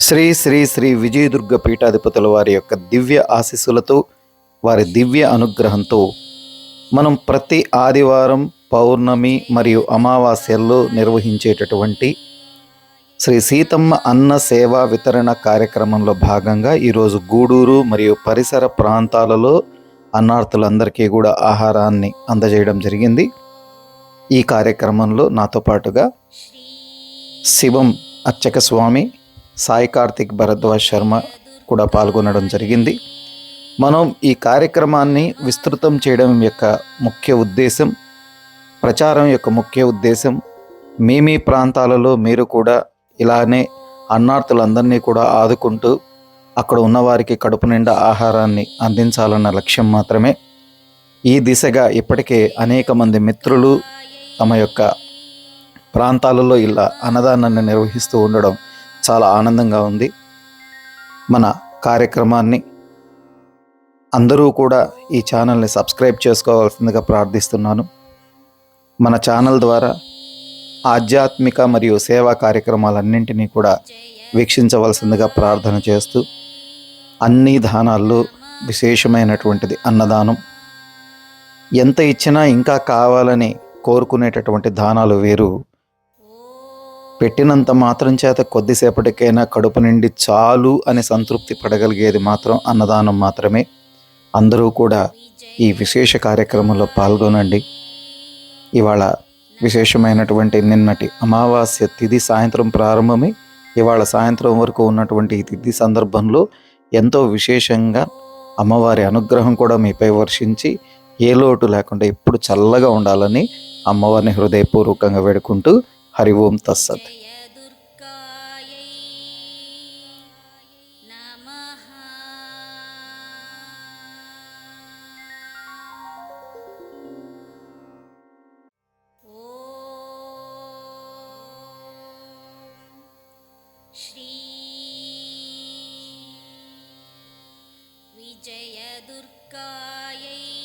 శ్రీ శ్రీ శ్రీ విజయదుర్గ పీఠాధిపతుల వారి యొక్క దివ్య ఆశీస్సులతో వారి దివ్య అనుగ్రహంతో మనం ప్రతి ఆదివారం పౌర్ణమి మరియు అమావాస్యల్లో నిర్వహించేటటువంటి శ్రీ సీతమ్మ అన్న సేవా వితరణ కార్యక్రమంలో భాగంగా ఈరోజు గూడూరు మరియు పరిసర ప్రాంతాలలో అన్నార్థులందరికీ కూడా ఆహారాన్ని అందజేయడం జరిగింది. ఈ కార్యక్రమంలో నాతో పాటుగా శివం అర్చక స్వామి సాయి కార్తిక్ భరద్వాజ్ శర్మ కూడా పాల్గొనడం జరిగింది. మనం ఈ కార్యక్రమాన్ని విస్తృతం చేయడం యొక్క ముఖ్య ఉద్దేశం ప్రచారం యొక్క ముఖ్య ఉద్దేశం మీ మీ ప్రాంతాలలో మీరు కూడా ఇలానే అన్నార్థులందరినీ కూడా ఆదుకుంటూ అక్కడ ఉన్నవారికి కడుపు నిండా ఆహారాన్ని అందించాలన్న లక్ష్యం మాత్రమే. ఈ దిశగా ఇప్పటికే అనేక మంది మిత్రులు తమ యొక్క ప్రాంతాలలో ఇలా అన్నదానాన్ని నిర్వహిస్తూ ఉండడం చాలా ఆనందంగా ఉంది. మన కార్యక్రమాన్ని అందరూ కూడా ఈ ఛానల్ని సబ్స్క్రైబ్ చేసుకోవాల్సిందిగా ప్రార్థిస్తున్నాను. మన ఛానల్ ద్వారా ఆధ్యాత్మిక మరియు సేవా కార్యక్రమాలన్నింటినీ కూడా వీక్షించవలసిందిగా ప్రార్థన చేస్తూ అన్ని దానాల్లో విశేషమైనటువంటిది అన్నదానం. ఎంత ఇచ్చినా ఇంకా కావాలని కోరుకునేటటువంటి దానాలు వేరు. పెట్టినంత మాత్రం చేత కొద్దిసేపటికైనా కడుపు నిండి చాలు అని సంతృప్తి పడగలిగేది మాత్రం అన్నదానం మాత్రమే. అందరూ కూడా ఈ విశేష కార్యక్రమంలో పాల్గొనండి. ఇవాళ విశేషమైనటువంటి నిన్నటి అమావాస్య తిథి సాయంత్రం ప్రారంభమై. ఇవాళ సాయంత్రం వరకు ఉన్నటువంటి ఈ తిథి సందర్భంలో ఎంతో విశేషంగా అమ్మవారి అనుగ్రహం కూడా మీపై వర్షించి ఏ లోటు లేకుండా ఎప్పుడు చల్లగా ఉండాలని అమ్మవారిని హృదయపూర్వకంగా వేడుకుంటూ हरि ओम तत्सत जय विजयदुर्गायै